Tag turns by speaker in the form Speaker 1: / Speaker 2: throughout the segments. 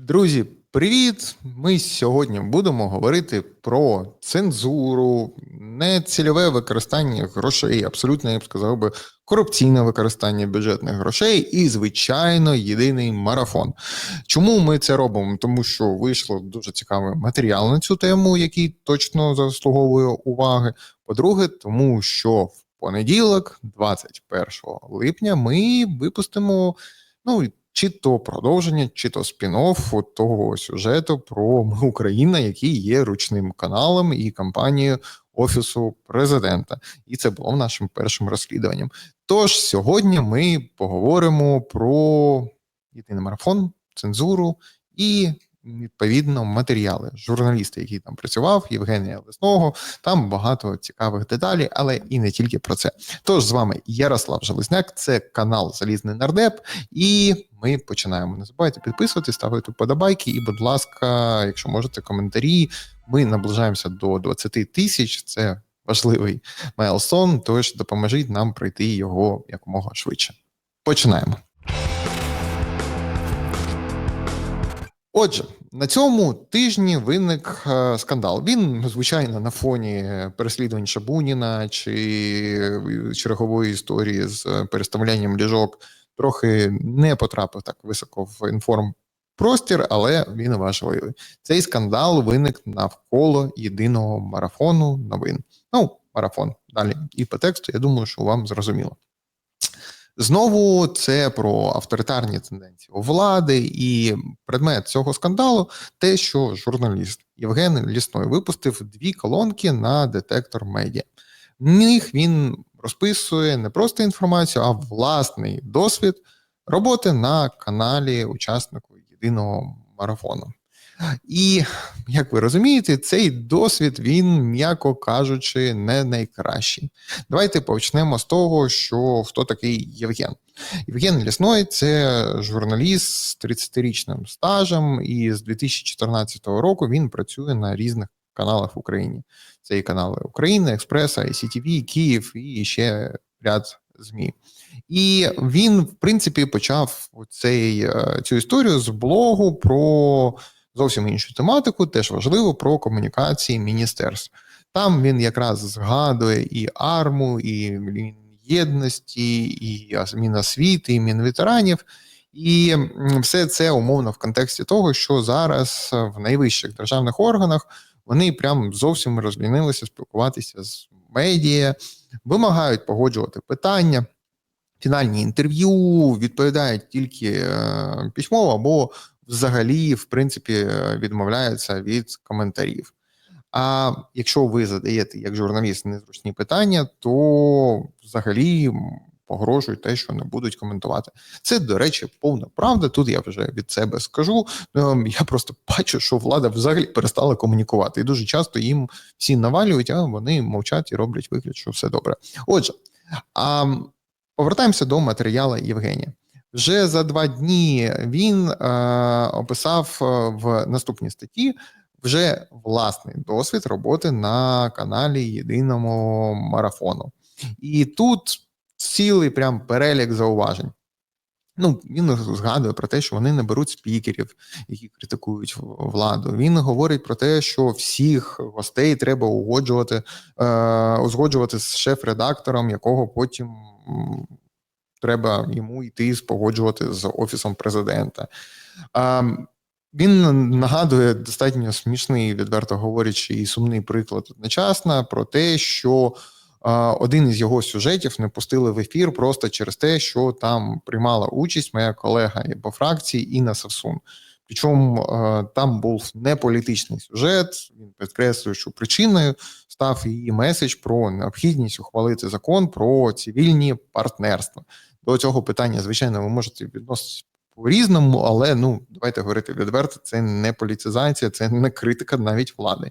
Speaker 1: Друзі, привіт! Ми сьогодні будемо говорити про цензуру, нецільове використання грошей, абсолютно я б сказав би корупційне використання бюджетних грошей і, звичайно, єдиний марафон. Чому ми це робимо? Тому що вийшло дуже цікавий матеріал на цю тему, який точно заслуговує уваги. По-друге, тому що в понеділок, 21 липня, ми випустимо. Ну, чи то продовження, чи то спін-офф того сюжету про Ми Україна, який є ручним каналом і кампанією Офісу президента. І це було нашим першим розслідуванням. Тож сьогодні ми поговоримо про єдиний марафон, цензуру і відповідно матеріали. Журналісти, який там працював, Євгенія Лесного, там багато цікавих деталей, але і не тільки про це. Тож з вами Ярослав Железняк, це канал Залізний Нардеп, і ми починаємо. Не забувайте підписуватись, ставити вподобайки, і, будь ласка, якщо можете, коментарі. Ми наближаємося до 20 тисяч. Це важливий мейлсон, тож допоможіть нам пройти його якомога швидше. Починаємо. Отже, на цьому тижні виник е, скандал. Він, звичайно, на фоні переслідувань Шабуніна чи чергової історії з переставлянням ліжок трохи не потрапив так високо в інформпростір, але він важливий. Цей скандал виник навколо єдиного марафону новин. Ну, марафон далі. І по тексту, я думаю, що вам зрозуміло. Знову це про авторитарні тенденції у влади, і предмет цього скандалу те, що журналіст Євген Лісной випустив дві колонки на детектор медіа. В них він розписує не просто інформацію, а власний досвід роботи на каналі учаснику єдиного марафону. І як ви розумієте, цей досвід він, м'яко кажучи, не найкращий. Давайте почнемо з того, що хто такий Євген. Євген Лісной це журналіст з 30-річним стажем, і з 2014 року він працює на різних каналах в Україні. Це і канали України, Експреса, ICTV, Київ і ще ряд ЗМІ. І він, в принципі, почав цей, е, цю історію з блогу про зовсім іншу тематику, теж важливо про комунікації міністерств. Там він якраз згадує і арму, і єдності, і Міносвіти, і Мінветеранів. І все це умовно в контексті того, що зараз в найвищих державних органах вони прям зовсім розлінилися спілкуватися з медіа, вимагають погоджувати питання. Фінальні інтерв'ю відповідають тільки е, письмово або взагалі, в принципі, відмовляються від коментарів. А якщо ви задаєте як журналіст незручні питання, то взагалі погрожують те, що не будуть коментувати. Це, до речі, повна правда. Тут я вже від себе скажу. Ем, я просто бачу, що влада взагалі перестала комунікувати, і дуже часто їм всі навалюють, а вони мовчать і роблять вигляд, що все добре. Отже, а повертаємося до матеріалу Євгенія. Вже за два дні він е, описав е, в наступній статті вже власний досвід роботи на каналі Єдиному марафону. І тут цілий прям перелік зауважень. Ну, він згадує про те, що вони не беруть спікерів, які критикують владу. Він говорить про те, що всіх гостей треба угоджувати, е, узгоджувати з шеф-редактором, якого потім треба йому йти спогоджувати з офісом президента. Він нагадує достатньо смішний, відверто говорячи, і сумний приклад одночасно про те, що один із його сюжетів не пустили в ефір просто через те, що там приймала участь моя колега по фракції Інна Савсун. Причому там був не політичний сюжет. Він підкреслює, що причиною став її меседж про необхідність ухвалити закон про цивільні партнерства. До цього питання, звичайно, ви можете відноситися по різному, але ну давайте говорити відверто, це не політизація, це не критика навіть влади.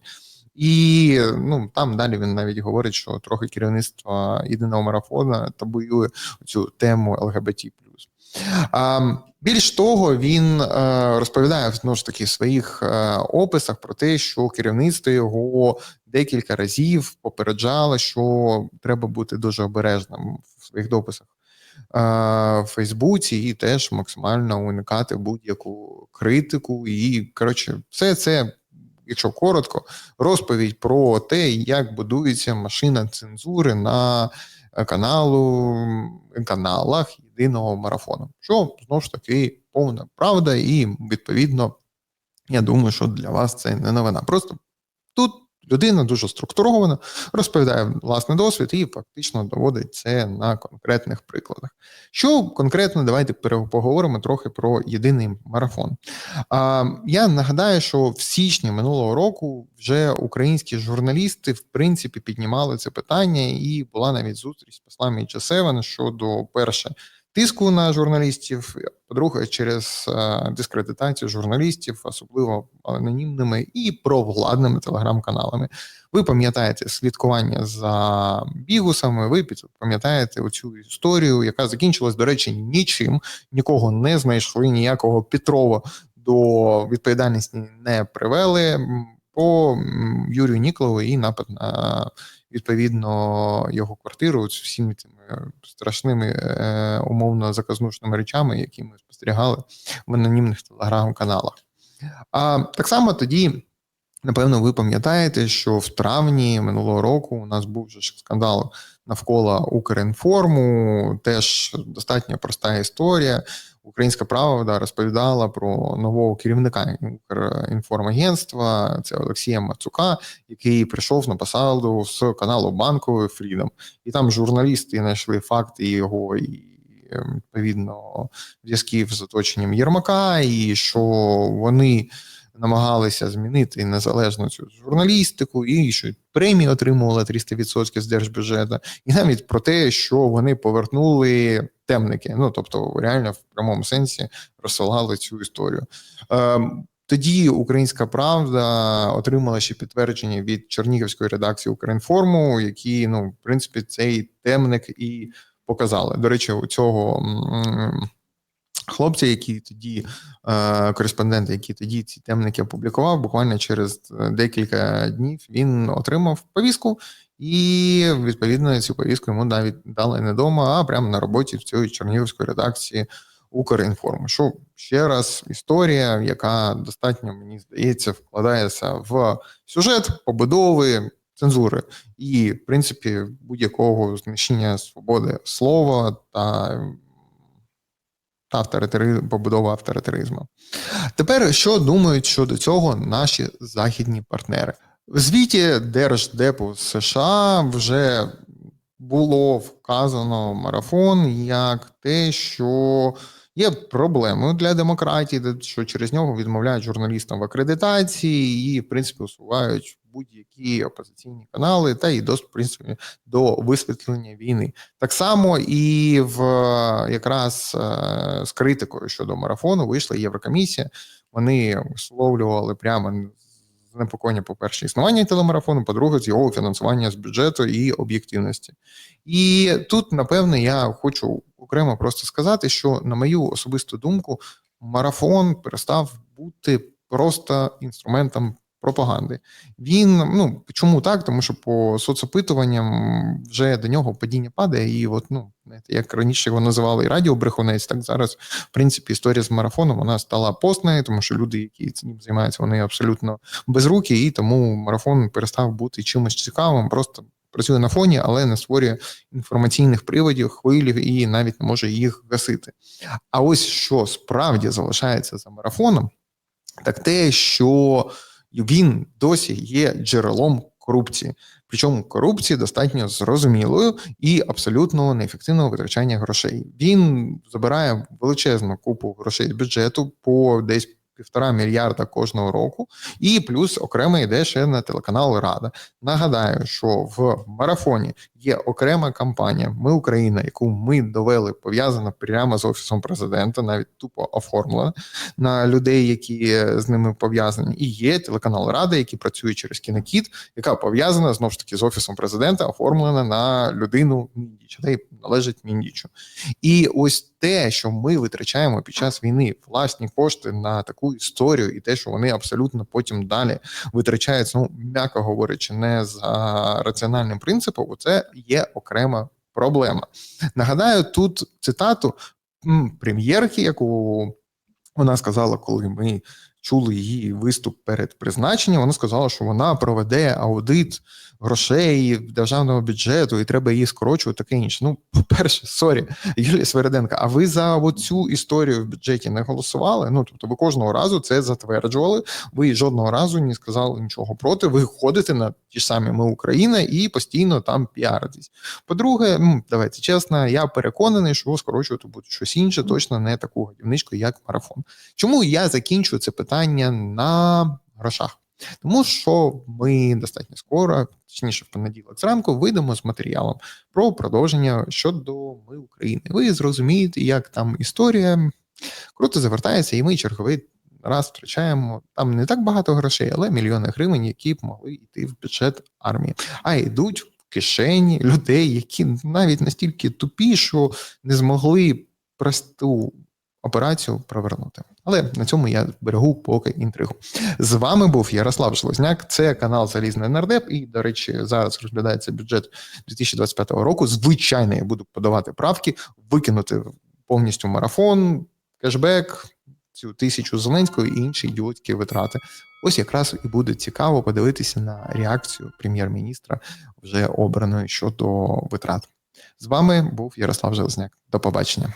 Speaker 1: І ну там далі він навіть говорить, що трохи керівництво єдиного марафона табуює цю тему ЛГБТ. А, Більш того, він е, розповідає знову ж таки в своїх е, описах про те, що керівництво його декілька разів попереджало, що треба бути дуже обережним в своїх дописах в Фейсбуці і теж максимально уникати будь-яку критику. І коротше, все це, якщо коротко, розповідь про те, як будується машина цензури на каналу каналах єдиного марафону. Що знову ж таки повна правда, і відповідно, я думаю, що для вас це не новина. Просто тут людина дуже структурована, розповідає власний досвід і фактично доводить це на конкретних прикладах. Що конкретно, давайте поговоримо трохи про єдиний марафон. А, Я нагадаю, що в січні минулого року вже українські журналісти в принципі піднімали це питання, і була навіть зустріч з послами G7 щодо перше тиску на журналістів. По-друге, через е, дискредитацію журналістів, особливо анонімними і провладними телеграм-каналами. Ви пам'ятаєте слідкування за бігусами. Ви пам'ятаєте оцю історію, яка закінчилась, до речі, нічим. Нікого не знайшли, ніякого Петрова до відповідальності не привели. По Юрію Ніколову і напад на відповідно його квартиру з всіми цими страшними е, умовно заказнушними речами, які ми спостерігали в анонімних телеграм-каналах. А так само тоді. Напевно, ви пам'ятаєте, що в травні минулого року у нас був вже скандал навколо Укрінформу. Теж достатньо проста історія. Українська правда розповідала про нового керівника Укрінформагентства, це Олексія Мацука, який прийшов на посаду з каналу банку Фрідом, і там журналісти знайшли факти його і ем, відповідно зв'язків з оточенням Єрмака, і що вони намагалися змінити незалежну цю журналістику, і що премії отримували 300% з держбюджету, і навіть про те, що вони повернули темники. Ну тобто, реально в прямому сенсі розсилали цю історію. Ем, тоді Українська Правда отримала ще підтвердження від Чернігівської редакції Українформу, які ну в принципі цей темник і показали. До речі, у цього хлопця, які тоді е, кореспондент, який тоді ці темники опублікував, буквально через е, декілька днів він отримав повістку, і відповідно цю повістку йому навіть дали не вдома, а прямо на роботі в цій чернігівської редакції Укрінформу. Що ще раз історія, яка достатньо мені здається вкладається в сюжет побудови. Цензури і, в принципі, будь-якого знищення свободи слова та та побудова авторитаризму. Тепер що думають щодо цього наші західні партнери? В звіті Держдепу США вже було вказано марафон як те, що є проблемою для демократії, що через нього відмовляють журналістам в акредитації і, в принципі, усувають будь-які опозиційні канали та й доступ в принципі, до висвітлення війни. Так само і в якраз е, з критикою щодо марафону вийшла Єврокомісія. Вони висловлювали прямо занепокоєння, по перше, існування телемарафону, по-друге, з його фінансування з бюджету і об'єктивності. І тут, напевне, я хочу окремо просто сказати, що на мою особисту думку, марафон перестав бути просто інструментом пропаганди. Він ну чому так? Тому що по соцопитуванням вже до нього падіння падає, і от ну як раніше його називали і радіобрехунець, так зараз в принципі історія з марафоном вона стала постною, тому що люди, які цим займаються, вони абсолютно безрукі, і тому марафон перестав бути чимось цікавим, просто. Працює на фоні, але не створює інформаційних приводів, хвилів і навіть не може їх гасити. А ось що справді залишається за марафоном, так те, що він досі є джерелом корупції. Причому корупції достатньо зрозумілою і абсолютно неефективного витрачання грошей. Він забирає величезну купу грошей з бюджету по десь півтора мільярда кожного року, і плюс окремо йде ще на телеканал Рада. Нагадаю, що в марафоні є окрема кампанія Ми Україна, яку ми довели пов'язана прямо з офісом президента, навіть тупо оформлена на людей, які з ними пов'язані. І є телеканал Рада, який працює через кінокіт, яка пов'язана знову ж таки з офісом президента, оформлена на людину Міндіча, та й належить Міндічу. І ось те, що ми витрачаємо під час війни власні кошти на таку історію, і те, що вони абсолютно потім далі витрачаються, ну м'яко говорячи, не за раціональним принципом, це є окрема проблема. Нагадаю тут цитату прем'єрки, яку вона сказала, коли ми чули її виступ перед призначенням. Вона сказала, що вона проведе аудит грошей державного бюджету і треба її скорочувати, таке інше. Ну, по-перше, сорі, Юлія Свериденко, а ви за цю історію в бюджеті не голосували? Ну тобто, ви кожного разу це затверджували. Ви жодного разу не сказали нічого проти. Ви ходите на ті ж самі ми Україна і постійно там піаритесь. По-друге, давайте чесно, я переконаний, що скорочувати буде щось інше, точно не таку годівничку, як марафон. Чому я закінчую це питання на грошах? Тому що ми достатньо скоро, точніше, в понеділок зранку, вийдемо з матеріалом про продовження щодо ми України. Ви зрозумієте, як там історія круто завертається, і ми черговий раз втрачаємо там не так багато грошей, але мільйони гривень, які б могли йти в бюджет армії, а йдуть в кишені людей, які навіть настільки тупі, що не змогли просту операцію провернути. Але на цьому я берегу поки інтригу. З вами був Ярослав Железняк. Це канал Залізний Нардеп. І, до речі, зараз розглядається бюджет 2025 року. Звичайно, я буду подавати правки, викинути повністю марафон, кешбек, цю тисячу Зеленського і інші ідіотські витрати. Ось якраз і буде цікаво подивитися на реакцію прем'єр-міністра вже обраної щодо витрат. З вами був Ярослав Железняк. До побачення.